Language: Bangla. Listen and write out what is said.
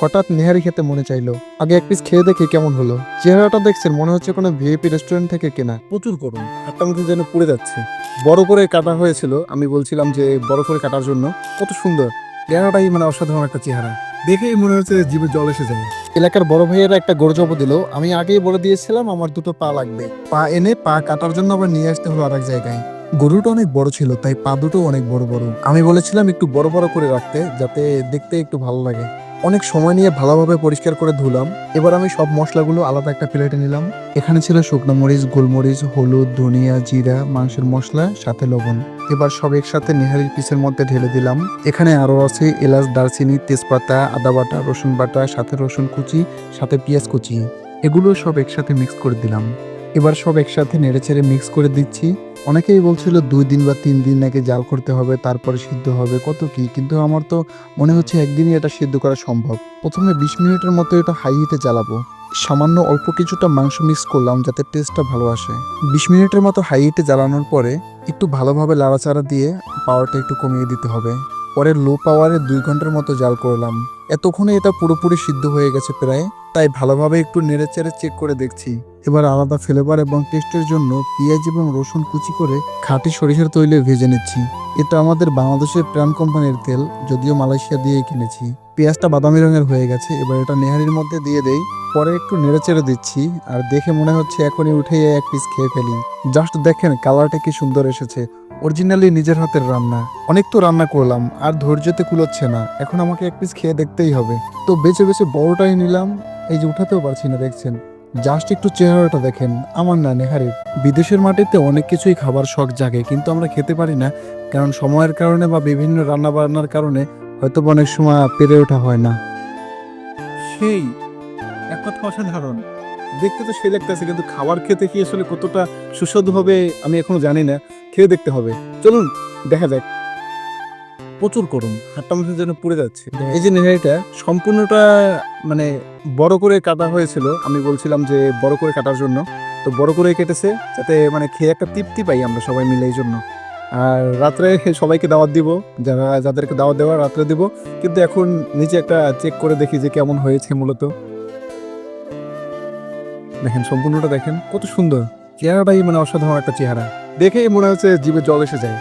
হঠাৎ নেহারি খেতে মনে চাইলো। আগে এক পিস খেয়ে দেখি কেমন হলো। চেহারাটা দেখছেন মনে হচ্ছে কোনো ভিআইপি রেস্টুরেন্ট থেকে কেনা। প্রচুর গরম হাতটা মুখে যেন পুড়ে যাচ্ছে। বড় করে কাটা হয়েছিল আমি বলছিলাম যে বড় করে কাটার জন্য। কত সুন্দর চেহারাটাই মানে অসাধারণ একটা চেহারা। দেখেই মনে হচ্ছে জীবে জল এসে যায় এলাকার বড় ভাইয়েরা একটা গরু জব দিল। আমি আগেই বলে দিয়েছিলাম আমার দুটো পা লাগবে। পা এনে পা কাটার জন্য আবার নিয়ে আসতে হলো আরেক জায়গায়। গরুটা অনেক বড় ছিল তাই পা দুটো অনেক বড় বড়। আমি বলেছিলাম একটু বড় বড় করে রাখতে যাতে দেখতে একটু ভালো লাগে। অনেক সময় নিয়ে ভালোভাবে পরিষ্কার করে ধুলাম। এবার আমি সব মশলাগুলো আলাদা একটা প্লেটে নিলাম। এখানে ছিল শুকনো মরিচ, গোলমরিচ, হলুদ, ধনিয়া, জিরা, মাংসের মশলা, সাথে লবণ। এবার সব একসাথে নেহারির পিসের মধ্যে ঢেলে দিলাম। এখানে আরও আছে এলাচ, দারচিনি, তেজপাতা, আদা বাটা, রসুন বাটা, সাথে রসুন কুচি, সাথে পেঁয়াজ কুচি। এগুলো সব একসাথে মিক্স করে দিলাম। এবার সব একসাথে নেড়ে নেড়েচেড়ে মিক্স করে দিচ্ছি। অনেকেই বলছিল দুই দিন বা তিন দিন নাকি জাল করতে হবে, তারপরে সিদ্ধ হবে, কত কি? কিন্তু আমার তো মনে হচ্ছে একদিনই এটা সিদ্ধ করা সম্ভব। প্রথমে বিশ মিনিটের মতো এটা হাই হিটে জ্বালাবো সামান্য অল্প কিছুটা মাংস মিক্স করলাম যাতে টেস্টটা ভালো আসে। বিশ মিনিটের মতো হাই হিটে জ্বালানোর পরে একটু ভালোভাবে লাড়াচাড়া দিয়ে পাওয়ারটা একটু কমিয়ে দিতে হবে। পরে লো পাওয়ারে দুই ঘণ্টার মতো জাল করলাম। এতক্ষণে এটা পুরোপুরি সিদ্ধ হয়ে গেছে প্রায়, তাই ভালোভাবে একটু নেড়ে চেড়ে চেক করে দেখছি। এবার আলাদা ফ্লেভার এবং টেস্টের জন্য পেঁয়াজ এবং রসুন কুচি করে খাঁটি সরিষার তৈলে ভেজে নিচ্ছি। এটা আমাদের বাংলাদেশের প্রাণ কোম্পানির তেল, যদিও মালয়েশিয়া দিয়েই কিনেছি। পেঁয়াজটা বাদামি রঙের হয়ে গেছে, এবার এটা নেহারির মধ্যে দিয়ে দেই। পরে একটু নেড়ে চেড়ে দিচ্ছি, আর দেখে মনে হচ্ছে এখনই উঠে এক পিস খেয়ে ফেলি। জাস্ট দেখেন কালারটা কি সুন্দর এসেছে। অরিজিনালি নিজের হাতের রান্না। অনেক তো রান্না করলাম, আর ধৈর্যতে কুলোচ্ছে না। এখন আমাকে এক পিস খেয়ে দেখতেই হবে। তো বেছে বেছে বড়টাই নিলাম। এই যে উঠাতেও পারছি না, দেখছেন? জাস্ট একটু চেহারাটা দেখেন। আমার না নেহারির বিদেশের মাটিতে অনেক কিছুই খাবার শখ জাগে, কিন্তু আমরা খেতে পারি না, কারণ সময়ের কারণে বা বিভিন্ন রান্না বান্নার কারণে হয়তো অনেক সময় পেরে ওঠা হয় না। সেই, এক কথা অসাধারণ। দেখতে তো সেই লাগতেছে, কিন্তু খাবার খেতে কি আসলে কতটা সুস্বাদু হবে আমি এখনও জানি না। খেয়ে দেখতে হবে। চলুন, দেখা যাক। প্রচুর গরম। হাতটা মধ্যে যেন পুড়ে যাচ্ছে। এই যে নেহারিটা সম্পূর্ণটা মানে বড় করে কাটা হয়েছিল। আমি বলছিলাম যে বড় করে কাটার জন্য। তো বড় করে কেটেছে, যাতে মানে খেয়ে একটা তৃপ্তি পাই আমরা সবাই মিলে এই জন্য। আর রাত্রে সবাইকে দাওয়াত দিব, যারা, যাদেরকে দাওয়াত দেওয়া রাত্রে দিব। কিন্তু এখন নিচে একটা চেক করে দেখি যে কেমন হয়েছে মূলত। দেখেন, সম্পূর্ণটা দেখেন, কত সুন্দর। চেহারাটাই মানে অসাধারণ একটা চেহারা। দেখেই মনে হচ্ছে জীবের জল এসে যায়।